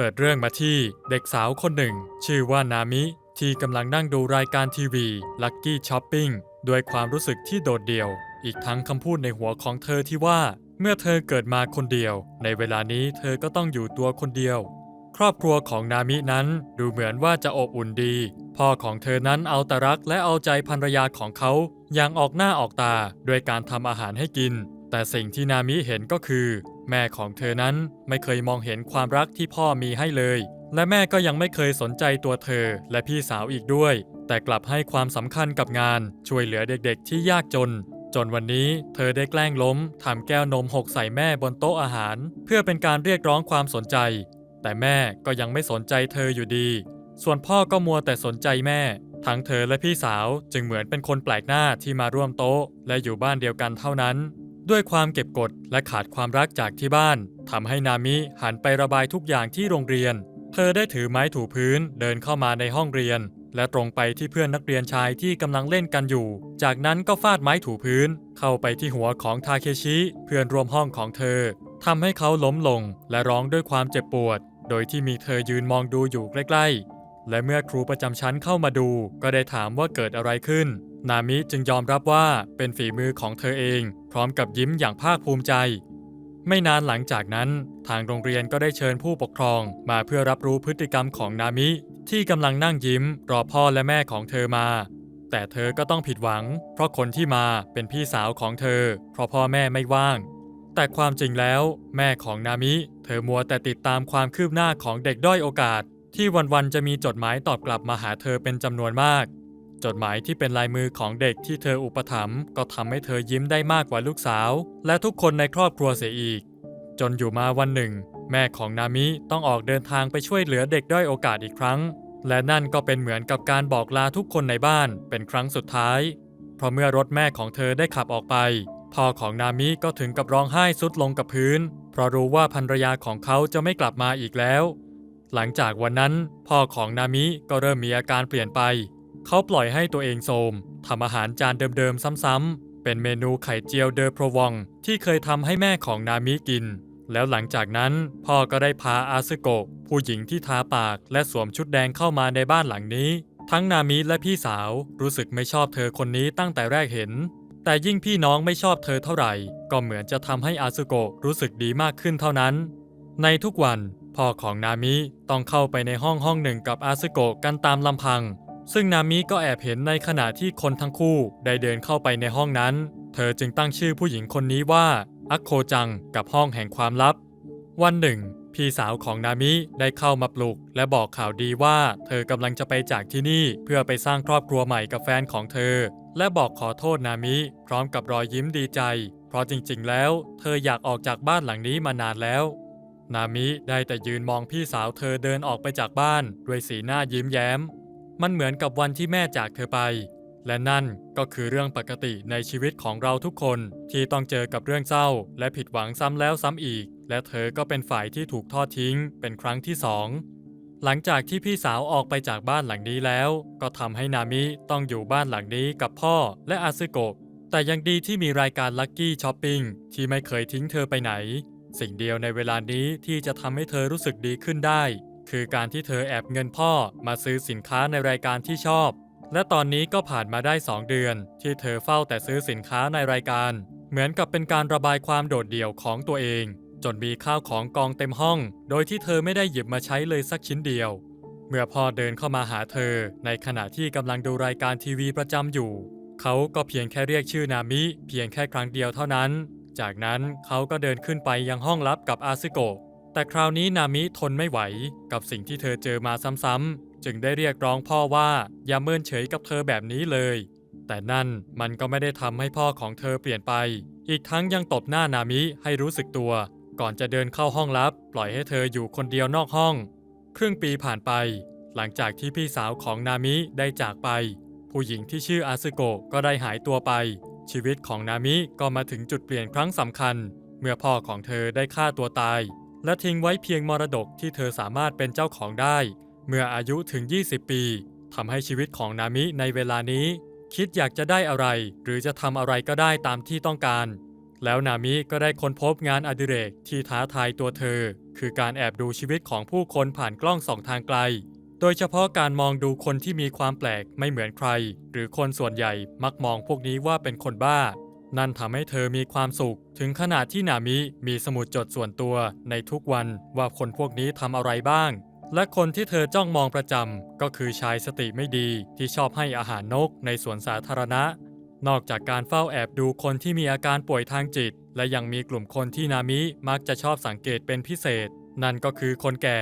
เปิดเรื่องมาที่เด็กสาวคนหนึ่ง ชื่อว่านามิ ที่กำลังนั่งดูรายการทีวีลั c กี้ช้อปปิ้งด้วยความรู้สึกที่โดดเดี่ยว อีกทั้งคำพูดในหัวของเธอที่ว่า เมื่อเธอเกิดมาคนเดียว ในเวลานี้เธอก็ต้องอยู่ตัวคนเดียว ครอบครัวของนามินั้นดูเหมือนว่าจะอบอุ่นดี พ่อของเธอนั้นเอาแต่รักและเอาใจภรรยาของเขาอย่างออกหน้าออกตา ด้วยการทำอาหารให้กิน แต่สิ่งที่นามิเห็นก็คือ แม่ของเธอนั้นไม่เคยมองเห็นความรักที่พ่อมีให้เลย และแม่ก็ยังไม่เคยสนใจตัวเธอและพี่สาวอีกด้วย แต่กลับให้ความสำคัญกับงานช่วยเหลือเด็กๆ ที่ยากจน จนวันนี้เธอได้แกล้งล้มทำแก้วนมหกใส่แม่บนโต๊ะอาหาร เพื่อเป็นการเรียกร้องความสนใจ แต่แม่ก็ยังไม่สนใจเธออยู่ดี ส่วนพ่อก็มัวแต่สนใจแม่ทั้งเธอและพี่สาวจึงเหมือนเป็นคนแปลกหน้าที่มาร่วมโต๊ะ และอยู่บ้านเดียวกันเท่านั้น ด้วยความเก็บกดและขาดความรักจากที่บ้านทำให้นามิหันไประบายทุกอย่างที่โรงเรียน เธอได้ถือไม้ถูพื้นเดินเข้ามาในห้องเรียน และตรงไปที่เพื่อนนักเรียนชายที่กำลังเล่นกันอยู่ จากนั้นก็ฟาดไม้ถูพื้น เข้าไปที่หัวของทาเคชิเพื่อนร่วมห้องของเธอทำให้เขาล้มลงและร้องด้วยความเจ็บปวด โดยที่มีเธอยืนมองดูอยู่ใกล้ ๆและเมื่อครูประจำชั้นเข้ามาดู ก็ได้ถามว่าเกิดอะไรขึ้น นามิจึงยอมรับว่าเป็นฝีมือของเธอเอง พร้อมกับยิ้มอย่างภาคภูมิใจ ไม่นานหลังจากนั้นทางโรงเรียนก็ได้เชิญผู้ปกครองมาเพื่อรับรู้พฤติกรรมของนามิ ที่กำลังนั่งยิ้มรอพ่อและแม่ของเธอมา แต่เธอก็ต้องผิดหวัง เพราะคนที่มาเป็นพี่สาวของเธอ เพราะพ่อแม่ไม่ว่าง แต่ความจริงแล้ว แม่ของนามิ เธอมัวแต่ติดตามความคืบหน้าของเด็กด้อยโอกาส ที่วันๆจะมีจดหมายตอบกลับมาหาเธอเป็นจำนวนมาก จดหมายที่เป็นลายมือของเด็กที่เธออุปถัมภ์ก็ทำให้เธอยิ้มได้มากกว่าลูกสาว และทุกคนในครอบครัวเสียอีก จนอยู่มาวันหนึ่ง แม่ของนามิต้องออกเดินทางไปช่วยเหลือเด็กด้อยโอกาสอีกครั้ง และนั่นก็เป็นเหมือนกับการบอกลาทุกคนในบ้านเป็นครั้งสุดท้าย เพราะเมื่อรถแม่ของเธอได้ขับออกไปพ่อของนามิก็ถึงกับร้องไห้สุดลงกับพื้น เพราะรู้ว่าภรรยาของเขาจะไม่กลับมาอีกแล้ว หลังจากวันนั้น พ่อของนามิก็เริ่มมีอาการเปลี่ยนไป เขาปล่อยให้ตัวเองโทมทำอาหารจานเดิมๆซ้ำๆ เป็นเมนูไข่เจียวเดอโปรวองที่เคยทำให้แม่ของนามิกิน แล้วหลังจากนั้นพ่อก็ได้พาอาซึโกะผู้หญิงที่ทาปากและสวมชุดแดงเข้ามาในบ้านหลังนี้ ทั้งนามิและพี่สาวรู้สึกไม่ชอบเธอคนนี้ตั้งแต่แรกเห็น แต่ยิ่งพี่น้องไม่ชอบเธอเท่าไหร่ ก็เหมือนจะทำให้อาซึโกะรู้สึกดีมากขึ้นเท่านั้น ในทุกวันพ่อของนามิต้องเข้าไปในห้องห้องหนึ่งกับอาซึโกะกันตามลำพัง ซึ่งนามิก็แอบเห็นในขณะที่คนทั้งคู่ได้เดินเข้าไปในห้องนั้น เธอจึงตั้งชื่อผู้หญิงคนนี้ว่าอักโคจังกับห้องแห่งความลับ วันหนึ่ง พี่สาวของนามิได้เข้ามาปลุก และบอกข่าวดีว่า เธอกำลังจะไปจากที่นี่เพื่อไปสร้างครอบครัวใหม่กับแฟนของเธอ และบอกขอโทษนามิ พร้อมกับรอยยิ้มดีใจ เพราะจริงๆ แล้ว เธออยากออกจากบ้านหลังนี้มานานแล้ว นามิได้แต่ยืนมองพี่สาวเธอเดินออกไปจากบ้าน ด้วยสีหน้ายิ้มแย้ม มันเหมือนกับวันที่แม่จากเธอไป และนั่นก็คือเรื่องปกติในชีวิตของเราทุกคนที่ต้องเจอกับเรื่องเศร้า และผิดหวังซ้ำแล้วซ้ำอีก และเธอก็เป็นฝ่ายที่ถูกทอดทิ้ง เป็นครั้งที่สองหลังจากที่พี่สาวออกไปจากบ้านหลังนี้แล้ว ก็ทำให้นามิต้องอยู่บ้านหลังนี้กับพ่อและอาซึโกะแต่ยังดีที่มีรายการลั c กี้ช้อปปิ้งที่ไม่เคยทิ้งเธอไปไหน สิ่งเดียวในเวลานี้ที่จะทำให้เธอรู้สึกดีขึ้นได้ คือการที่เธอแอบเงินพ่อมาซื้อสินค้าในรายการที่ชอบ และตอนนี้ก็ผ่านมาได้ 2 เดือน ที่เธอเฝ้าแต่ซื้อสินค้าในรายการ เหมือนกับเป็นการระบายความโดดเดี่ยวของตัวเอง จนมีข้าวของกองเต็มห้อง โดยที่เธอไม่ได้หยิบมาใช้เลยสักชิ้นเดียว เมื่อพ่อเดินเข้ามาหาเธอ ในขณะที่กำลังดูรายการทีวีประจำอยู่ เขาก็เพียงแค่เรียกชื่อนามิ เพียงแค่ครั้งเดียวเท่านั้น จากนั้นเขาก็เดินขึ้นไปยังห้องลับกับอาซึโกะ แต่คราวนี้นามิทนไม่ไหว กับสิ่งที่เธอเจอมาซ้ำๆจึงได้เรียกร้องพ่อว่าอย่าเมินเฉยกับเธอแบบนี้เลย แต่นั่นมันก็ไม่ได้ทำให้พ่อของเธอเปลี่ยนไป อีกทั้งยังตบหน้านามิให้รู้สึกตัว ก่อนจะเดินเข้าห้องลับ ปล่อยให้เธออยู่คนเดียวนอกห้อง ครึ่งปีผ่านไป หลังจากที่พี่สาวของนามิได้จากไป ผู้หญิงที่ชื่ออาซึโกะก็ได้หายตัวไป ชีวิตของนามิก็มาถึงจุดเปลี่ยนครั้งสำคัญ เมื่อพ่อของเธอได้ฆ่าตัวตาย และทิ้งไว้เพียงมรดกที่เธอสามารถเป็นเจ้าของได้ เมื่ออายุถึง 20 ปีทำให้ชีวิตของนามิในเวลานี้ คิดอยากจะได้อะไร หรือจะทำอะไรก็ได้ตามที่ต้องการ แล้วนามิก็ได้ค้นพบงานอดิเรกที่ท้าทายตัวเธอ คือการแอบดูชีวิตของผู้คนผ่านกล้องสองทางไกล โดยเฉพาะการมองดูคนที่มีความแปลกไม่เหมือนใคร หรือคนส่วนใหญ่มักมองพวกนี้ว่าเป็นคนบ้า นั่นทำให้เธอมีความสุข ถึงขนาดที่นามิมีสมุดจดส่วนตัวในทุกวันว่าคนพวกนี้ทำอะไรบ้าง และคนที่เธอจ้องมองประจำก็คือชายสติไม่ดีที่ชอบให้อาหารนกในสวนสาธารณะ นอกจากการเฝ้าแอบดูคนที่มีอาการป่วยทางจิต และยังมีกลุ่มคนที่นามิมักจะชอบสังเกตเป็นพิเศษ นั่นก็คือคนแก่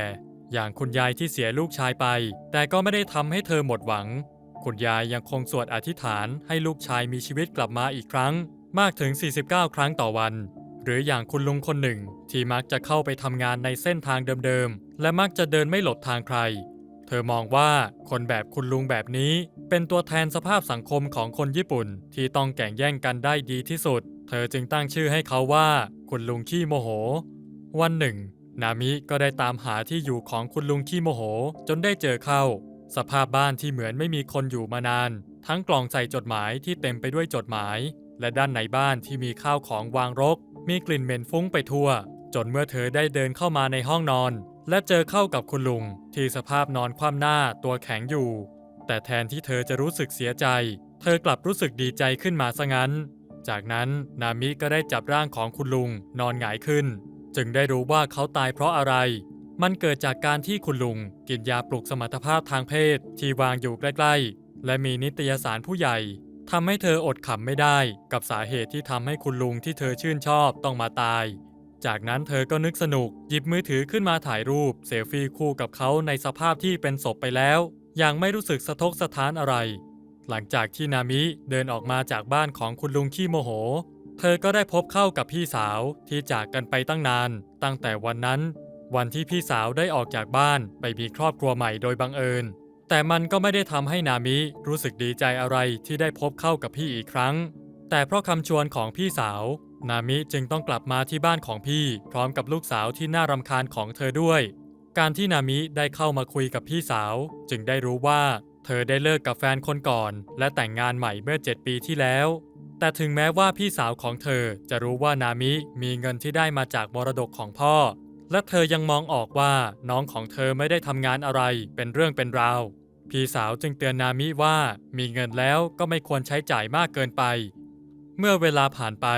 อย่างคุณยายที่เสียลูกชายไป แต่ก็ไม่ได้ทำให้เธอหมดหวัง คุณยายยังคงสวดอธิษฐานให้ลูกชายมีชีวิตกลับมาอีกครั้ง มากถึง 49 ครั้งต่อวัน หรืออย่างคุณลุงคนหนึ่ง ที่มักจะเข้าไปทำงานในเส้นทางเดิมๆ และมักจะเดินไม่หลบทางใคร เธอมองว่าคนแบบคุณลุงแบบนี้ เป็นตัวแทนสภาพสังคมของคนญี่ปุ่น ที่ต้องแข่งแย่งกันได้ดีที่สุด เธอจึงตั้งชื่อให้เขาว่า คุณลุงขี้โมโห วันหนึ่ง นามิก็ได้ตามหาที่อยู่ของคุณลุงขี้โมโห จนได้เจอเข้า สภาพบ้านที่เหมือนไม่มีคนอยู่มานาน ทั้งกล่องใส่จดหมายที่เต็มไปด้วยจดหมาย และด้านในบ้านที่มีข้าวของวางรก มีกลิ่นเหม็นฟุ้งไปทั่ว จนเมื่อเธอได้เดินเข้ามาในห้องนอน และเจอเข้ากับคุณลุง ที่สภาพนอนคว่ำหน้าตัวแข็งอยู่ แต่แทนที่เธอจะรู้สึกเสียใจ เธอกลับรู้สึกดีใจขึ้นมาซะงั้น จากนั้นนามิก็ได้จับร่างของคุณลุงนอนหงายขึ้น จึงได้รู้ว่าเขาตายเพราะอะไร มันเกิดจากการที่คุณลุง กินยาปลุกสมรรถภาพทางเพศ ที่วางอยู่ใกล้ ๆ และมีนิตยสารผู้ใหญ่ ทำให้เธออดขำไม่ได้กับสาเหตุที่ทำให้คุณลุงที่เธอชื่นชอบต้องมาตาย จากนั้นเธอก็นึกสนุกหยิบมือถือขึ้นมาถ่ายรูปเซลฟี่คู่กับเขาในสภาพที่เป็นศพไปแล้วอย่างไม่รู้สึกสะทกสะท้านอะไร หลังจากที่นามิเดินออกมาจากบ้านของคุณลุงขี้โมโห เธอก็ได้พบเข้ากับพี่สาวที่จากกันไปตั้งนาน ตั้งแต่วันนั้น วันที่พี่สาวได้ออกจากบ้านไปมีครอบครัวใหม่โดยบังเอิญ แต่มันก็ไม่ได้ทำให้นามิรู้สึกดีใจอะไรที่ได้พบเข้ากับพี่อีกครั้ง แต่เพราะคำชวนของพี่สาว นามิจึงต้องกลับมาที่บ้านของพี่ พร้อมกับลูกสาวที่น่ารำคาญของเธอด้วย การที่นามิได้เข้ามาคุยกับพี่สาว จึงได้รู้ว่า เธอได้เลิกกับแฟนคนก่อน และแต่งงานใหม่เมื่อ 7 ปีที่แล้ว แต่ถึงแม้ว่าพี่สาวของเธอจะรู้ว่านามิมีเงินที่ได้มาจากมรดกของพ่อ และเธอยังมองออกว่าน้องของเธอไม่ได้ทำงานอะไรเป็นเรื่องเป็นราว พี่สาวจึงเตือนนามิว่ามีเงินแล้วก็ไม่ควรใช้จ่ายมากเกินไป เมื่อเวลาผ่านไป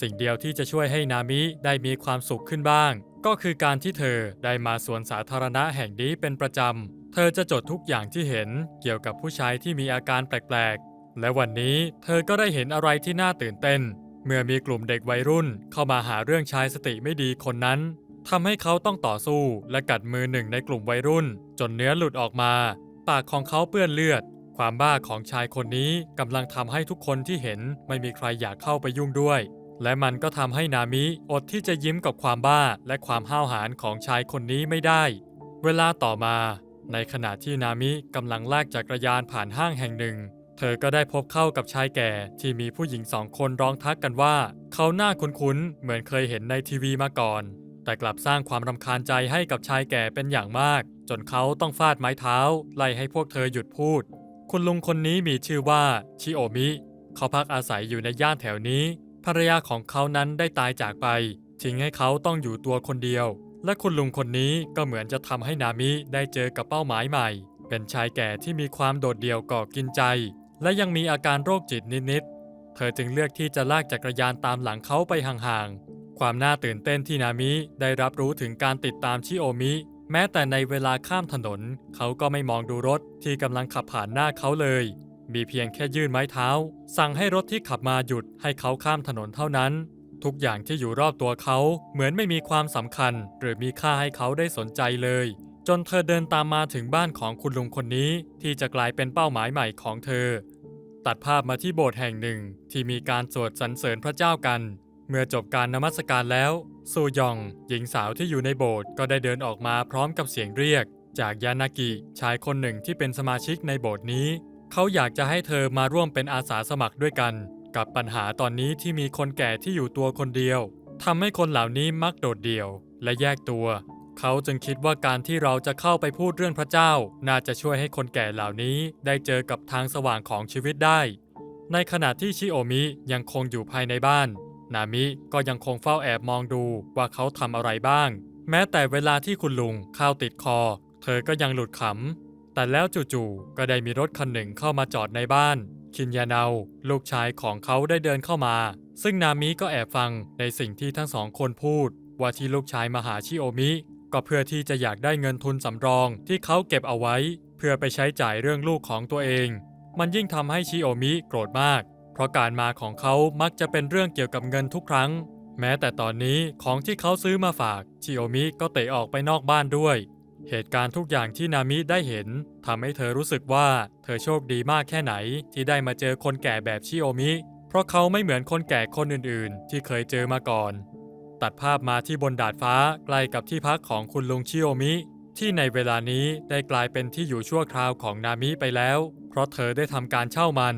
สิ่งเดียวที่จะช่วยให้นามิได้มีความสุขขึ้นบ้าง ก็คือการที่เธอได้มาสวนสาธารณะแห่งนี้เป็นประจำ เธอจะจดทุกอย่างที่เห็นเกี่ยวกับผู้ชายที่มีอาการแปลกๆ และวันนี้เธอก็ได้เห็นอะไรที่น่าตื่นเต้น เมื่อมีกลุ่มเด็กวัยรุ่นเข้ามาหาเรื่องชายสติไม่ดีคนนั้น ทำให้เขาต้องต่อสู้และกัดมือหนึ่งในกลุ่มวัยรุ่น จนเนื้อหลุดออกมา ปากของเขาเปื้อนเลือด ความบ้าของชายคนนี้กำลังทำให้ทุกคนที่เห็นไม่มีใครอยากเข้าไปยุ่งด้วย และมันก็ทำให้นามิอดที่จะยิ้มกับความบ้าและความห้าวหาญของชายคนนี้ไม่ได้ เวลาต่อมา ในขณะที่นามิกำลังลากจักรยานผ่านห้างแห่งหนึ่ง เธอก็ได้พบเข้ากับชายแก่ที่มีผู้หญิงสองคนร้องทักกันว่า เขาหน้าคุ้นๆเหมือนเคยเห็นในทีวีมาก่อน แต่กลับสร้างความรำคาญใจให้กับชายแก่เป็นอย่างมาก จนเขาต้องฟาดไม้เท้า ไล่ให้พวกเธอหยุดพูด คุณลุงคนนี้มีชื่อว่าชิโอมิ เขาพักอาศัยอยู่ในย่านแถวนี้ ภรรยาของเขานั้นได้ตายจากไป ทิ้งให้เขาต้องอยู่ตัวคนเดียว และคุณลุงคนนี้ก็เหมือนจะทำให้นามิได้เจอกับเป้าหมายใหม่ เป็นชายแก่ที่มีความโดดเดี่ยวก่อกินใจ และยังมีอาการโรคจิตนิดๆเธอจึงเลือกที่จะลากจักรยานตามหลังเขาไปห่างๆ ความน่าตื่นเต้นที่นามิได้รับรู้ถึงการติดตามชิโอมิ แม้แต่ในเวลาข้ามถนน เขาก็ไม่มองดูรถที่กำลังขับผ่านหน้าเขาเลย มีเพียงแค่ยื่นไม้เท้า สั่งให้รถที่ขับมาหยุดให้เขาข้ามถนนเท่านั้น ทุกอย่างที่อยู่รอบตัวเขาเหมือนไม่มีความสำคัญ หรือมีค่าให้เขาได้สนใจเลย จนเธอเดินตามมาถึงบ้านของคุณลุงคนนี้ ที่จะกลายเป็นเป้าหมายใหม่ของเธอ ตัดภาพมาที่โบสถ์แห่งหนึ่งที่มีการสวดสรรเสริญพระเจ้ากัน เมื่อจบการนมัสการแล้วซูยอง หญิงสาวที่อยู่ในโบสถ์ก็ได้เดินออกมาพร้อมกับเสียงเรียก จากยานากิชายคนหนึ่งที่เป็นสมาชิกในโบสถ์นี้ เขาอยากจะให้เธอมาร่วมเป็นอาสาสมัครด้วยกัน กับปัญหาตอนนี้ที่มีคนแก่ที่อยู่ตัวคนเดียวทำให้คนเหล่านี้มักโดดเดี่ยว และแยกตัว เขาจึงคิดว่าการที่เราจะเข้าไปพูดเรื่องพระเจ้า น่าจะช่วยให้คนแก่เหล่านี้ได้เจอกับทางสว่างของชีวิตได้ ในขณะที่ชิโอมิยังคงอยู่ภายในบ้าน นามิก็ยังคงเฝ้าแอบมองดูว่าเขาทำอะไรบ้าง แม้แต่เวลาที่คุณลุงข้าวติดคอ เธอก็ยังหลุดขำ แต่แล้วจู่ๆก็ได้มีรถคันหนึ่งเข้ามาจอดในบ้าน คินยาเนาลูกชายของเขาได้เดินเข้ามา ซึ่งนามิก็แอบฟังในสิ่งที่ทั้งสองคนพูด ว่าที่ลูกชายมาหาชิโอมิ ก็เพื่อที่จะอยากได้เงินทุนสำรองที่เขาเก็บเอาไว้ เพื่อไปใช้จ่ายเรื่องลูกของตัวเอง มันยิ่งทำให้ชิโอมิโกรธมาก เพราะการมาของเขามักจะเป็นเรื่องเกี่ยวกับเงินทุกครั้ง แม้แต่ตอนนี้ของที่เขาซื้อมาฝากชิโอมิก็เตะออกไปนอกบ้านด้วย เหตุการณ์ทุกอย่างที่นามิได้เห็นทำให้เธอรู้สึกว่าเธอโชคดีมากแค่ไหนที่ได้มาเจอคนแก่แบบชิโอมิ เพราะเขาไม่เหมือนคนแก่คนอื่นๆ ที่เคยเจอมาก่อน ตัดภาพมาที่บนดาดฟ้าใกล้กับที่พักของคุณลุงชิโอมิที่ในเวลานี้ได้กลายเป็นที่อยู่ชั่วคราวของนามิไปแล้ว เพราะเธอได้ทำการเช่ามัน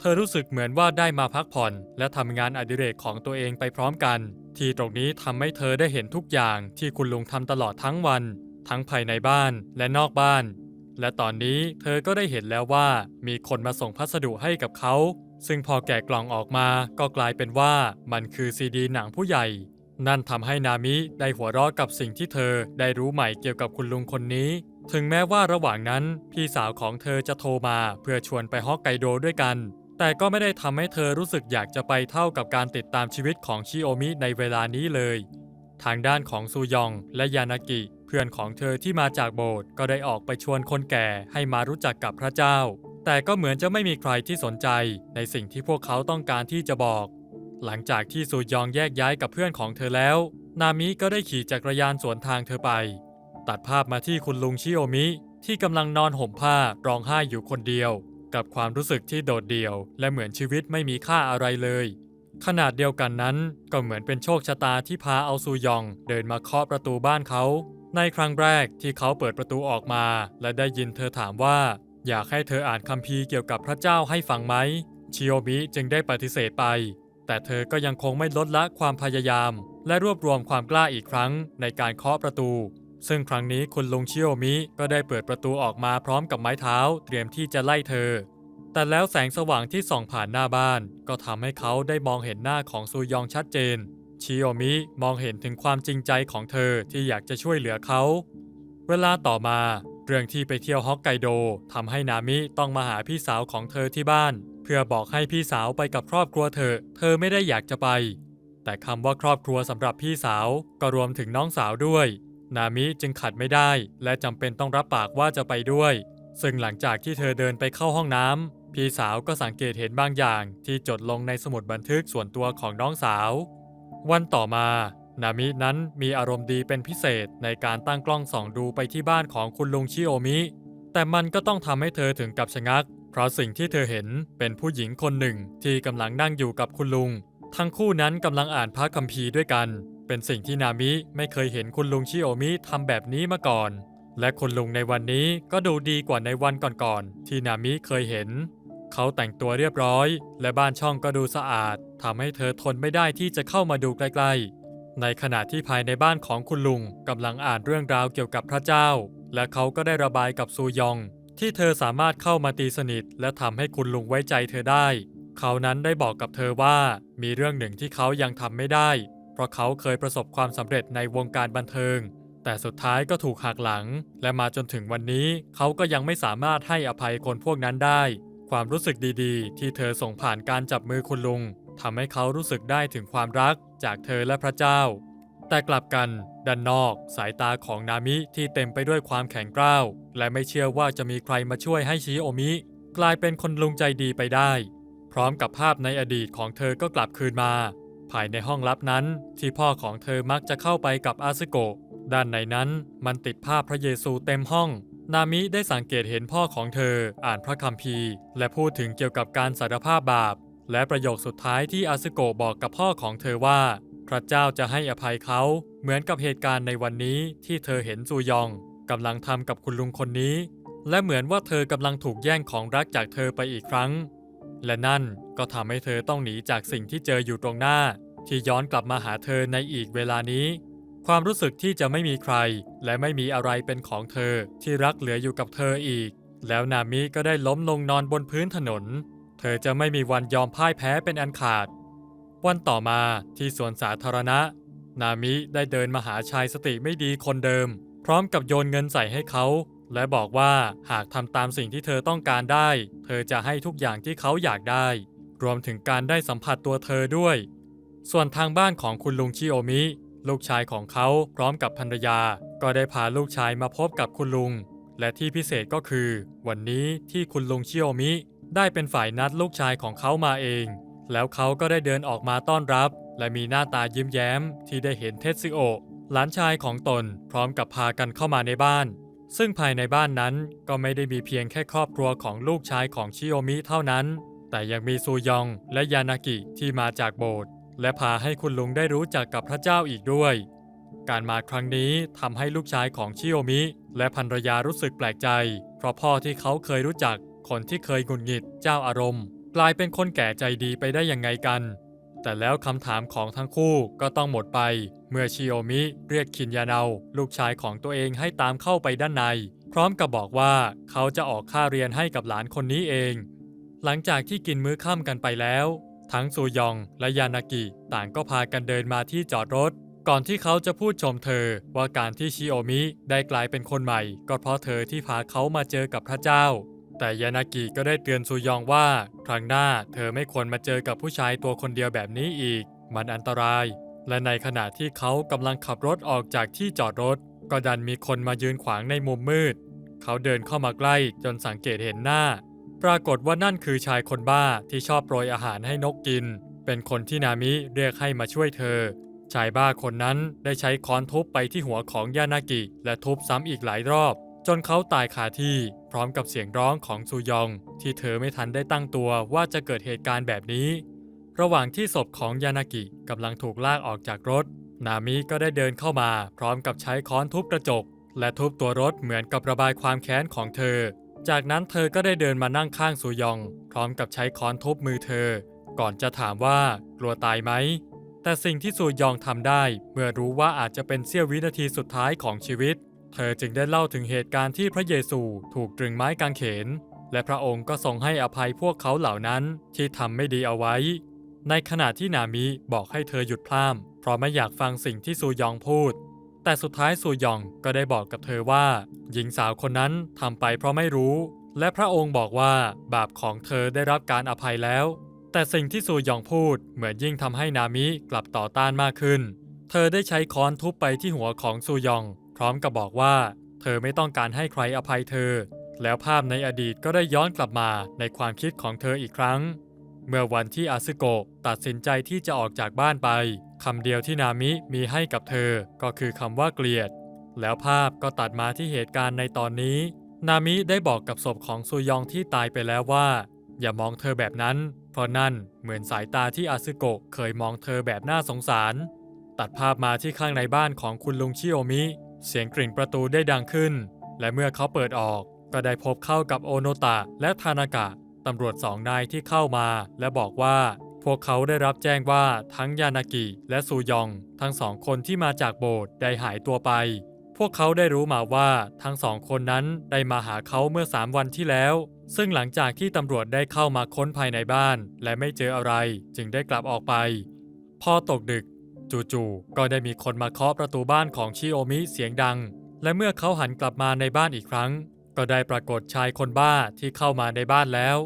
เธอรู้สึกเหมือนว่าได้มาพักผ่อน และทำงานอดิเรกของตัวเองไปพร้อมกัน ที่ตรงนี้ทำให้เธอได้เห็นทุกอย่างที่คุณลุงทำตลอดทั้งวัน ทั้งภายในบ้านและนอกบ้าน และตอนนี้เธอก็ได้เห็นแล้วว่ามีคนมาส่งพัสดุให้กับเขา ซึ่งพอแกะกล่องออกมาก็กลายเป็นว่ามันคือซีดีหนังผู้ใหญ่ นั่นทำให้นามิได้หัวเราะกับสิ่งที่เธอได้รู้ใหม่เกี่ยวกับคุณลุงคนนี้ถึงแม้ว่าระหว่างนั้นพี่สาวของเธอจะโทรมาเพื่อชวนไปฮอกไกโดด้วยกัน แต่ก็ไม่ได้ทำให้เธอรู้สึกอยากจะไปเท่ากับการติดตามชีวิตของชิโอมิในเวลานี้เลย ทางด้านของซูยองและยานากิ เพื่อนของเธอที่มาจากโบสถ์ก็ได้ออกไปชวนคนแก่ให้มารู้จักกับพระเจ้า แต่ก็เหมือนจะไม่มีใครที่สนใจในสิ่งที่พวกเขาต้องการที่จะบอก หลังจากที่ซูยองแยกย้ายกับเพื่อนของเธอแล้ว นามิก็ได้ขี่จักรยานสวนทางเธอไป ตัดภาพมาที่คุณลุงชิโอมิที่กำลังนอนห่มผ้าร้องไห้อยู่คนเดียว กับความรู้สึกที่โดดเดี่ยว และเหมือนชีวิตไม่มีค่าอะไรเลย ขนาดเดียวกันนั้นก็เหมือนเป็นโชคชะตาที่พาเอาซูยอง เดินมาเคาะประตูบ้านเขา ในครั้งแรกที่เขาเปิดประตูออกมา และได้ยินเธอถามว่า อยากให้เธออ่านคัมภีร์เกี่ยวกับพระเจ้าให้ฟังไหมชิโอมิจึงได้ปฏิเสธไป แต่เธอก็ยังคงไม่ลดละความพยายาม และรวบรวมความกล้าอีกครั้งในการเคาะประตู ซึ่งครั้งนี้คุณลุงชิโอมิก็ได้เปิดประตูออกมาพร้อมกับไม้เท้า เตรียมที่จะไล่เธอ แต่แล้วแสงสว่างที่ส่องผ่านหน้าบ้าน ก็ทำให้เขาได้มองเห็นหน้าของซูยองชัดเจน ชิโอมิมองเห็นถึงความจริงใจของเธอที่อยากจะช่วยเหลือเขา เวลาต่อมาเรื่องที่ไปเที่ยวฮอกไกโดทำให้นามิต้องมาหาพี่สาวของเธอที่บ้าน เพื่อบอกให้พี่สาวไปกับครอบครัวเธอ เธอไม่ได้อยากจะไป แต่คำว่าครอบครัวสำหรับพี่สาวก็รวมถึงน้องสาวด้วย นามิจึงขัดไม่ได้ และจำเป็นต้องรับปากว่าจะไปด้วย ซึ่งหลังจากที่เธอเดินไปเข้าห้องน้ำพี่สาวก็สังเกตเห็นบางอย่างที่จดลงในสมุดบันทึกส่วนตัวของน้องสาว วันต่อมา นามินั้นมีอารมณ์ดีเป็นพิเศษในการตั้งกล้องส่องดูไปที่บ้านของคุณลุงชิโอมิ แต่มันก็ต้องทำให้เธอถึงกับชะงัก เพราะสิ่งที่เธอเห็นเป็นผู้หญิงคนหนึ่งที่กำลังนั่งอยู่กับคุณลุง ทั้งคู่นั้นกำลังอ่านพระคัมภีร์ด้วยกัน เป็นสิ่งที่นามิไม่เคยเห็นคุณลุงชิโอมิทำแบบนี้มาก่อน และคุณลุงในวันนี้ก็ดูดีกว่าในวันก่อนๆที่นามิเคยเห็น เขาแต่งตัวเรียบร้อย และบ้านช่องก็ดูสะอาดทำให้เธอทนไม่ได้ที่จะเข้ามาดูใกล้ๆ ในขณะที่ภายในบ้านของคุณลุงกำลังอ่านเรื่องราวเกี่ยวกับพระเจ้า และเขาก็ได้ระบายกับซูยอง ที่เธอสามารถเข้ามาตีสนิท และทำให้คุณลุงไว้ใจเธอได้ เขานั้นได้บอกกับเธอว่ามีเรื่องหนึ่งที่เขายังทำไม่ได้ เพราะเขาเคยประสบความสำเร็จในวงการบันเทิง แต่สุดท้ายก็ถูกหักหลัง และมาจนถึงวันนี้เขาก็ยังไม่สามารถให้อภัยคนพวกนั้นได้ ความรู้สึกดีๆ ที่เธอส่งผ่านการจับมือคุณลุงทำให้เขารู้สึกได้ถึงความรักจากเธอและพระเจ้า แต่กลับกันด้านนอก สายตาของนามิที่เต็มไปด้วยความแข็งกร้าว และไม่เชื่อว่าจะมีใครมาช่วยให้ชิโอมิ กลายเป็นคนลุงใจดีไปได้ พร้อมกับภาพในอดีตของเธอก็กลับคืนมา ภายในห้องลับนั้นที่พ่อของเธอมักจะเข้าไปกับอาซึโกะด้านในนั้นมันติดภาพพระเยซูเต็มห้อง นามิได้สังเกตเห็นพ่อของเธออ่านพระคัมภีร์ และพูดถึงเกี่ยวกับการสารภาพบาป และประโยคสุดท้ายที่อาซึโกะบอกกับพ่อของเธอว่า พระเจ้าจะให้อภัยเขา เหมือนกับเหตุการณ์ในวันนี้ที่เธอเห็นซูยองกำลังทำกับคุณลุงคนนี้ และเหมือนว่าเธอกำลังถูกแย่งของรักจากเธอไปอีกครั้ง และนั่นก็ทำให้เธอต้องหนีจากสิ่งที่เจออยู่ตรงหน้า ที่ย้อนกลับมาหาเธอในอีกเวลานี้ ความรู้สึกที่จะไม่มีใคร และไม่มีอะไรเป็นของเธอที่รักเหลืออยู่กับเธออีก แล้วนามิก็ได้ล้มลงนอนบนพื้นถนน เธอจะไม่มีวันยอมพ่ายแพ้เป็นอันขาด วันต่อมาที่สวนสาธารณะ นามิได้เดินมาหาชายสติไม่ดีคนเดิม พร้อมกับโยนเงินใส่ให้เขา และบอกว่าหากทำตามสิ่งที่เธอต้องการได้ เธอจะให้ทุกอย่างที่เขาอยากได้ รวมถึงการได้สัมผัสตัวเธอด้วย ส่วนทางบ้านของคุณลุงชิโอมิ ลูกชายของเขาพร้อมกับภรรยา ก็ได้พาลูกชายมาพบกับคุณลุง และที่พิเศษก็คือ วันนี้ที่คุณลุงชิโอมิ ได้เป็นฝ่ายนัดลูกชายของเขามาเอง แล้วเขาก็ได้เดินออกมาต้อนรับ และมีหน้าตายิ้มแย้ม ที่ได้เห็นเทสซิโอหลานชายของตนพร้อมกับพากันเข้ามาในบ้าน ซึ่งภายในบ้านนั้นก็ไม่ได้มีเพียงแค่ครอบครัวของลูกชายของชิโอมิเท่านั้น แต่ยังมีซูยองและยานากิที่มาจากโบสถ์ และพาให้คุณลุงได้รู้จักกับพระเจ้าอีกด้วย การมาครั้งนี้ทำให้ลูกชายของชิโอมิ และภรรยารู้สึกแปลกใจ เพราะพ่อที่เขาเคยรู้จัก คนที่เคยหงุดหงิดเจ้าอารมณ์ กลายเป็นคนแก่ใจดีไปได้ยังไงกัน แต่แล้วคำถามของทั้งคู่ก็ต้องหมดไป เมื่อชิโอมิเรียกคินยาเนาลูกชายของตัวเองให้ตามเข้าไปด้านใน พร้อมกับบอกว่าเขาจะออกค่าเรียนให้กับหลานคนนี้เองหลังจากที่กินมื้อค่ำกันไปแล้ว ทั้งซูยองและยานากิต่างก็พากันเดินมาที่จอดรถ ก่อนที่เขาจะพูดชมเธอว่าการที่ชิโอมิได้กลายเป็นคนใหม่ ก็เพราะเธอที่พาเขามาเจอกับพระเจ้า แต่ยานากิก็ได้เตือนซูยองว่า ครั้งหน้าเธอไม่ควรมาเจอกับผู้ชายตัวคนเดียวแบบนี้อีก มันอันตราย และในขณะที่เขากำลังขับรถออกจากที่จอดรถ ก็ดันมีคนมายืนขวางในมุมมืด เขาเดินเข้ามาใกล้จนสังเกตเห็นหน้า ปรากฏว่านั่นคือชายคนบ้าที่ชอบโปรยอาหารให้นกกิน เป็นคนที่นามิเรียกให้มาช่วยเธอ ชายบ้าคนนั้นได้ใช้ค้อนทุบไปที่หัวของยานากิ และทุบซ้ำอีกหลายรอบ จนเขาตายคาที่พร้อมกับเสียงร้องของซูยอง ที่เธอไม่ทันได้ตั้งตัวว่าจะเกิดเหตุการณ์แบบนี้ ระหว่างที่ศพของยานากิกำลังถูกลากออกจากรถ นามิก็ได้เดินเข้ามา พร้อมกับใช้ค้อนทุบกระจก และทุบตัวรถเหมือนกับระบายความแค้นของเธอ จากนั้นเธอก็ได้เดินมานั่งข้างซูยอง พร้อมกับใช้ค้อนทุบมือเธอ ก่อนจะถามว่ากลัวตายไหม แต่สิ่งที่ซูยองทำได้ เมื่อรู้ว่าอาจจะเป็นเสี้ยววินาทีสุดท้ายของชีวิต เธอจึงได้เล่าถึงเหตุการณ์ที่พระเยซูถูกตรึงไม้กางเขน และพระองค์ก็ทรงให้อภัยพวกเขาเหล่านั้นที่ทำไม่ดีเอาไว้ ในขณะที่นามิบอกให้เธอหยุดพร่ำเพราะไม่อยากฟังสิ่งที่ซูยองพูด แต่สุดท้ายซูยองก็ได้บอกกับเธอว่า หญิงสาวคนนั้นทำไปเพราะไม่รู้ และพระองค์บอกว่าบาปของเธอได้รับการอภัยแล้ว แต่สิ่งที่ซูยองพูดเหมือนยิ่งทำให้นามิกลับต่อต้านมากขึ้น เธอได้ใช้ค้อนทุบไปที่หัวของซูยอง พร้อมกับบอกว่า เธอไม่ต้องการให้ใครอภัยเธอ แล้วภาพในอดีตก็ได้ย้อนกลับมาในความคิดของเธออีกครั้ง เมื่อวันที่อาซึโกะตัดสินใจที่จะออกจากบ้านไป คำเดียวที่นามิมีให้กับเธอก็คือคำว่าเกลียด แล้วภาพก็ตัดมาที่เหตุการณ์ในตอนนี้ นามิได้บอกกับศพของซูยองที่ตายไปแล้วว่า อย่ามองเธอแบบนั้น เพราะนั่นเหมือนสายตาที่อาซึโกะเคยมองเธอแบบน่าสงสาร ตัดภาพมาที่ข้างในบ้านของคุณลุงชิโอมิ เสียงกริ่งประตูได้ดังขึ้น และเมื่อเขาเปิดออก ก็ได้พบเข้ากับโอโนตะและทานากะตำรวจสองนายที่เข้ามาและบอกว่า พวกเขาได้รับแจ้งว่าทั้งยานากิและซูยอง ทั้งสองคนที่มาจากโบสถ์ได้หายตัวไป พวกเขาได้รู้มาว่าทั้งสองคนนั้นได้มาหาเขาเมื่อสามวันที่แล้ว ซึ่งหลังจากที่ตำรวจได้เข้ามาค้นภายในบ้าน และไม่เจออะไรจึงได้กลับออกไป พอตกดึก จู่ๆก็ได้มีคนมาเคาะประตูบ้านของชิโอมิเสียงดัง และเมื่อเขาหันกลับมาในบ้านอีกครั้ง ก็ได้ปรากฏชายคนบ้าที่เข้ามาในบ้านแล้ว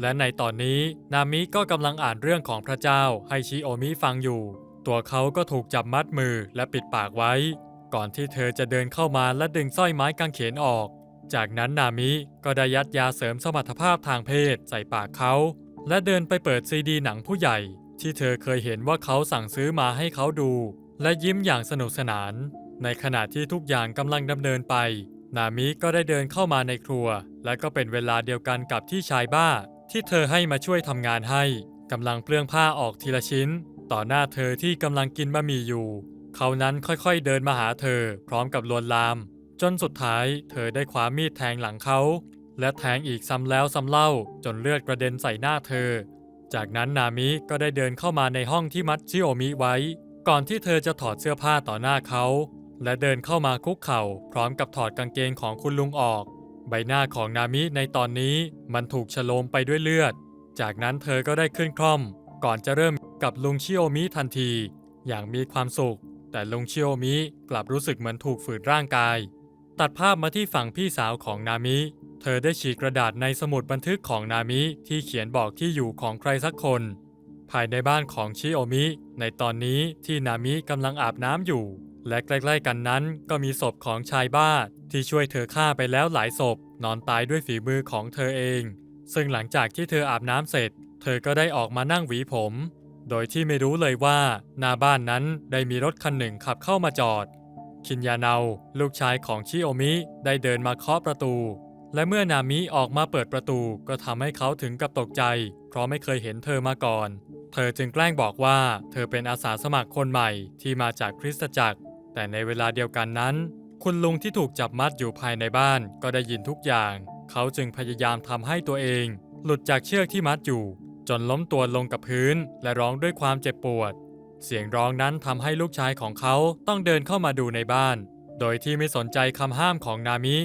และในตอนนี้นามิก็กำลังอ่านเรื่องของพระเจ้าให้ชิโอมิฟังอยู่ ตัวเขาก็ถูกจับมัดมือและปิดปากไว้ ก่อนที่เธอจะเดินเข้ามาและดึงสร้อยไม้กางเขนออก จากนั้นนามิก็ได้ยัดยาเสริมสมรรถภาพทางเพศใส่ปากเขา และเดินไปเปิดซีดีหนังผู้ใหญ่ ที่เธอเคยเห็นว่าเขาสั่งซื้อมาให้เขาดู และยิ้มอย่างสนุกสนาน ในขณะที่ทุกอย่างกำลังดำเนินไป นามิก็ได้เดินเข้ามาในครัว และก็เป็นเวลาเดียวกันกับที่ชายบ้า ที่เธอให้มาช่วยทำงานให้กำลังเปลื้องผ้าออกทีละชิ้น ต่อหน้าเธอที่กำลังกินบะหมี่อยู่ เขานั้นค่อยๆเดินมาหาเธอ พร้อมกับลวนลาม จนสุดท้ายเธอได้คว้ามีดแทงหลังเขา และแทงอีกซ้ำแล้วซ้ำเล่า จนเลือดกระเด็นใส่หน้าเธอ จากนั้นนามิก็ได้เดินเข้ามาในห้องที่มัดชิโอมิไว้ ก่อนที่เธอจะถอดเสื้อผ้าต่อหน้าเขา และเดินเข้ามาคุกเข่า พร้อมกับถอดกางเกงของคุณลุงออก ใบหน้าของนามิในตอนนี้มันถูกฉโลมไปด้วยเลือด จากนั้นเธอก็ได้ขึ้นคล่อม ก่อนจะเริ่มกับลุงชิโอมิทันที อย่างมีความสุข แต่ลุงชิโอมิกลับรู้สึกเหมือนถูกฝืนร่างกาย ตัดภาพมาที่ฝั่งพี่สาวของนามิ เธอได้ฉีกกระดาษในสมุดบันทึกของนามิที่เขียนบอกที่อยู่ของใครสักคน ภายในบ้านของชิโอมิในตอนนี้ที่นามิกำลังอาบน้ำอยู่ และใกล้ๆกันนั้นก็มีศพของชายบ้าที่ช่วยเธอฆ่าไปแล้วหลายศพ นอนตายด้วยฝีมือของเธอเอง ซึ่งหลังจากที่เธออาบน้ำเสร็จ เธอก็ได้ออกมานั่งหวีผม โดยที่ไม่รู้เลยว่าหน้าบ้านนั้นได้มีรถคันหนึ่งขับเข้ามาจอด คินยาเนาลูกชายของชิโอมิได้เดินมาเคาะประตู และเมื่อนามิออกมาเปิดประตูก็ทำให้เขาถึงกับตกใจ เพราะไม่เคยเห็นเธอมาก่อน เธอจึงแกล้งบอกว่า เธอเป็นอาสาสมัครคนใหม่ที่มาจากคริสตจักร แต่ในเวลาเดียวกันนั้น คุณลุงที่ถูกจับมัดอยู่ภายในบ้านก็ได้ยินทุกอย่าง เขาจึงพยายามทำให้ตัวเอง หลุดจากเชือกที่มัดอยู่ จนล้มตัวลงกับพื้น และร้องด้วยความเจ็บปวด เสียงร้องนั้นทำให้ลูกชายของเขาต้องเดินเข้ามาดูในบ้าน โดยที่ไม่สนใจคำห้ามของนามิ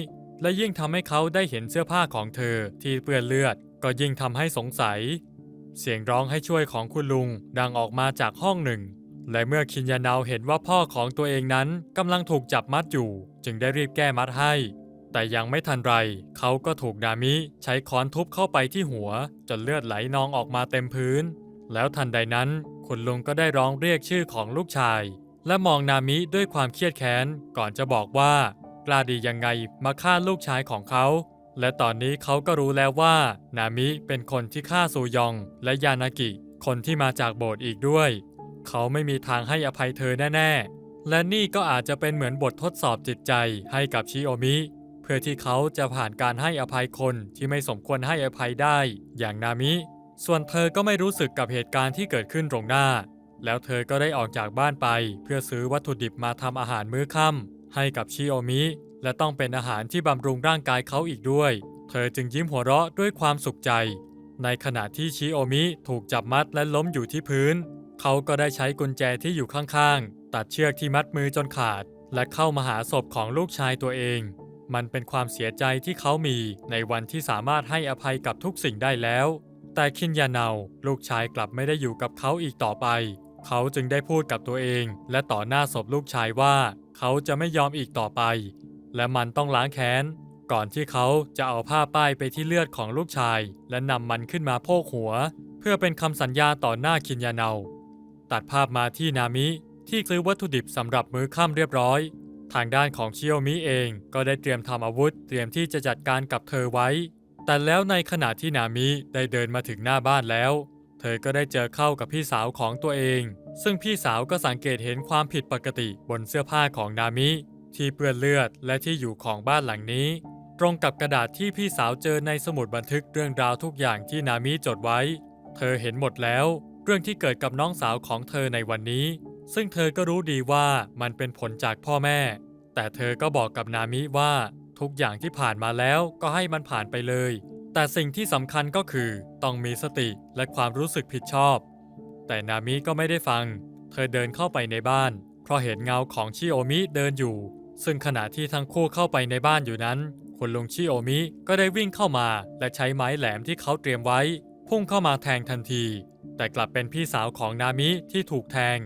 และยิ่งทำให้เขาได้เห็นเสื้อผ้าของเธอที่เปื้อนเลือด ก็ยิ่งทำให้สงสัย เสียงร้องให้ช่วยของคุณลุงดังออกมาจากห้องหนึ่ง และเมื่อคินยาเนาเห็นว่าพ่อของตัวเองนั้นกำลังถูกจับมัดอยู่ จึงได้รีบแก้มัดให้ แต่ยังไม่ทันไร เขาก็ถูกนามิใช้ค้อนทุบเข้าไปที่หัว จนเลือดไหลนองออกมาเต็มพื้น แล้วทันใดนั้น คุณลุงก็ได้ร้องเรียกชื่อของลูกชาย และมองนามิด้วยความเครียดแค้น ก่อนจะบอกว่ากล้าดียังไงมาฆ่าลูกชายของเขา และตอนนี้เขาก็รู้แล้วว่า นามิเป็นคนที่ฆ่าซูยองและยานากิ คนที่มาจากโบสถ์อีกด้วย เขาไม่มีทางให้อภัยเธอแน่ๆ และนี่ก็อาจจะเป็นเหมือนบททดสอบจิตใจให้กับชิโอมิ เพื่อที่เขาจะผ่านการให้อภัยคนที่ไม่สมควรให้อภัยได้ อย่างนามิ ส่วนเธอก็ไม่รู้สึกกับเหตุการณ์ที่เกิดขึ้นตรงหน้า แล้วเธอก็ได้ออกจากบ้านไป เพื่อซื้อวัตถุดิบมาทำอาหารมื้อค่ำให้กับชิโอมิ และต้องเป็นอาหารที่บำรุงร่างกายเขาอีกด้วย เธอจึงยิ้มหัวเราะด้วยความสุขใจ ในขณะที่ชิโอมิถูกจับมัดและล้มอยู่ที่พื้น เขาก็ได้ใช้กุญแจที่อยู่ข้างๆ ตัดเชือกที่มัดมือจนขาด และเข้ามาหาศพของลูกชายตัวเอง มันเป็นความเสียใจที่เขามีในวันที่สามารถให้อภัยกับทุกสิ่งได้แล้ว แต่คินยาเนาลูกชายกลับไม่ได้อยู่กับเขาอีกต่อไป เขาจึงได้พูดกับตัวเอง และต่อหน้าศพลูกชายว่า เขาจะไม่ยอมอีกต่อไป และมันต้องล้างแค้นก่อนที่เขาจะเอาผ้าป้ายไปที่เลือดของลูกชาย และนำมันขึ้นมาโพกหัว เพื่อเป็นคำสัญญาต่อหน้าคินยาเนา ตัดภาพมาที่นามิที่ซื้อวัตถุดิบสำหรับมื้อค่ำเรียบร้อย ทางด้านของชิโอมิเองก็ได้เตรียมทำอาวุธ เตรียมที่จะจัดการกับเธอไว้ แต่แล้วในขณะที่นามิได้เดินมาถึงหน้าบ้านแล้ว เธอก็ได้เจอเข้ากับพี่สาวของตัวเอง ซึ่งพี่สาวก็สังเกตเห็นความผิดปกติบนเสื้อผ้าของนามิที่เปื้อนเลือดและที่อยู่ของบ้านหลังนี้ ตรงกับกระดาษที่พี่สาวเจอในสมุดบันทึกเรื่องราวทุกอย่างที่นามิจดไว้ เธอเห็นหมดแล้ว เรื่องที่เกิดกับน้องสาวของเธอในวันนี้ ซึ่งเธอก็รู้ดีว่ามันเป็นผลจากพ่อแม่ แต่เธอก็บอกกับนามิว่าทุกอย่างที่ผ่านมาแล้วก็ให้มันผ่านไปเลย แต่สิ่งที่สำคัญก็คือต้องมีสติและความรู้สึกผิดชอบ แต่นามิก็ไม่ได้ฟัง เธอเดินเข้าไปในบ้าน เพราะเห็นเงาของชิโอมิเดินอยู่ ซึ่งขณะที่ทั้งคู่เข้าไปในบ้านอยู่นั้น คุณลุงชิโอมิก็ได้วิ่งเข้ามา และใช้ไม้แหลมที่เขาเตรียมไว้ พุ่งเข้ามาแทงทันที แต่กลับเป็นพี่สาวของนามิที่ถูกแทง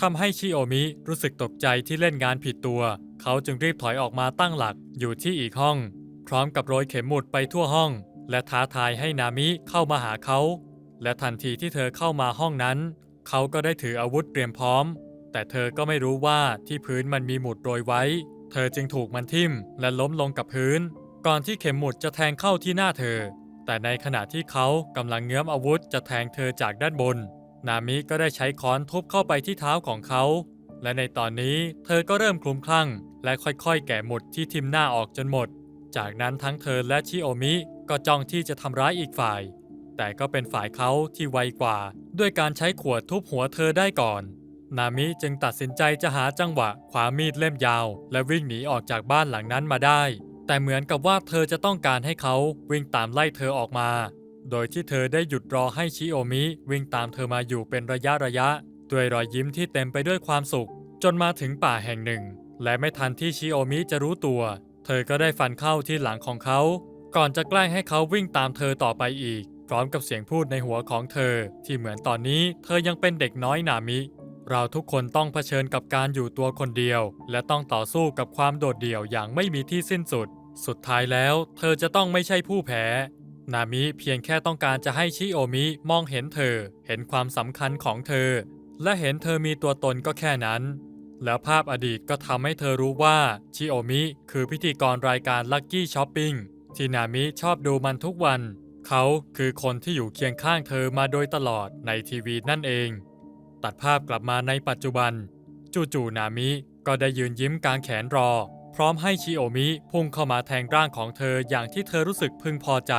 ทำให้ชิโอมิรู้สึกตกใจที่เล่นงานผิดตัว เขาจึงรีบถอยออกมาตั้งหลักอยู่ที่อีกห้อง พร้อมกับโรยเข็มหมุดไปทั่วห้อง และท้าทายให้นามิเข้ามาหาเขา และทันทีที่เธอเข้ามาห้องนั้น เขาก็ได้ถืออาวุธเตรียมพร้อม แต่เธอก็ไม่รู้ว่าที่พื้นมันมีหมุดโรยไว้ เธอจึงถูกมันทิ่มและล้มลงกับพื้น ก่อนที่เข็มหมุดจะแทงเข้าที่หน้าเธอ แต่ในขณะที่เขากำลังเงื้อมอาวุธจะแทงเธอจากด้านบน นามิก็ได้ใช้ค้อนทุบเข้าไปที่เท้าของเขา และในตอนนี้เธอก็เริ่มคลุ้มคลั่ง และค่อยๆ แกะหมุดที่ทิมหน้าออกจนหมด จากนั้นทั้งเธอและชิโอมิก็จ้องที่จะทำร้ายอีกฝ่าย แต่ก็เป็นฝ่ายเขาที่ไวกว่า ด้วยการใช้ขวดทุบหัวเธอได้ก่อน นามิจึงตัดสินใจจะหาจังหวะคว้ามีดเล่มยาว และวิ่งหนีออกจากบ้านหลังนั้นมาได้ แต่เหมือนกับว่าเธอจะต้องการให้เขาวิ่งตามไล่เธอออกมา โดยที่เธอได้หยุดรอให้ชิโอมิวิ่งตามเธอมาอยู่เป็นระยะระยะ ด้วยรอยยิ้มที่เต็มไปด้วยความสุข จนมาถึงป่าแห่งหนึ่ง และไม่ทันที่ชิโอมิจะรู้ตัว เธอก็ได้ฟันเข้าที่หลังของเขา ก่อนจะแกล้งให้เขาวิ่งตามเธอต่อไปอีก พร้อมกับเสียงพูดในหัวของเธอ ที่เหมือนตอนนี้เธอยังเป็นเด็กน้อยนามิ เราทุกคนต้องเผชิญกับการอยู่ตัวคนเดียว และต้องต่อสู้กับความโดดเดี่ยวอย่างไม่มีที่สิ้นสุด สุดท้ายแล้ว เธอจะต้องไม่ใช่ผู้แพ้ นามิเพียงแค่ต้องการจะให้ชิโอมิมองเห็นเธอ เห็นความสำคัญของเธอ และเห็นเธอมีตัวตนก็แค่นั้น แล้วภาพอดีตก็ทำให้เธอรู้ว่าชิโอมิคือพิธีกรรายการ Lucky Shopping ที่นามิชอบดูมันทุกวัน เขาคือคนที่อยู่เคียงข้างเธอมาโดยตลอดในทีวีนั่นเอง ตัดภาพกลับมาในปัจจุบัน จู่ๆนามิก็ได้ยืนยิ้มกลางแขนรอ พร้อมให้ชิโอมิพุ่งเข้ามาแทงร่างของเธออย่างที่เธอรู้สึกพึงพอใจ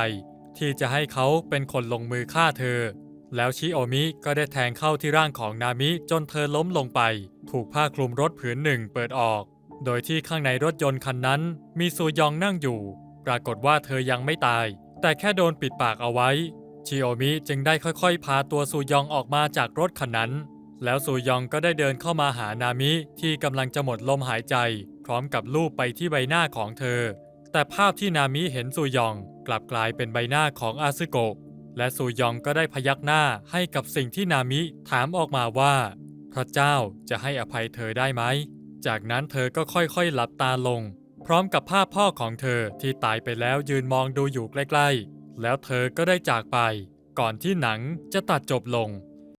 ที่จะให้เขาเป็นคนลงมือฆ่าเธอ แล้วชิโอมิก็ได้แทงเข้าที่ร่างของนามิจนเธอล้มลงไป ถูกผ้าคลุมรถผืนหนึ่งเปิดออก โดยที่ข้างในรถยนต์คันนั้น มีซูยองนั่งอยู่ ปรากฏว่าเธอยังไม่ตาย แต่แค่โดนปิดปากเอาไว้ชิโอมิจึงได้ค่อยๆ พาตัวซูยองออกมาจากรถคันนั้น แล้วซูยองก็ได้เดินเข้ามาหานามิที่กำลังจะหมดลมหายใจ พร้อมกับลูบไปที่ใบหน้าของเธอ แต่ภาพที่นามิเห็นซูยองกลับกลายเป็นใบหน้าของอาซึโกะและซูยองก็ได้พยักหน้าให้กับสิ่งที่นามิถามออกมาว่า พระเจ้าจะให้อภัยเธอได้ไหม จากนั้นเธอก็ค่อยๆหลับตาลง พร้อมกับภาพพ่อของเธอที่ตายไปแล้วยืนมองดูอยู่ใกล้ๆ แล้วเธอก็ได้จากไป ก่อนที่หนังจะตัดจบลง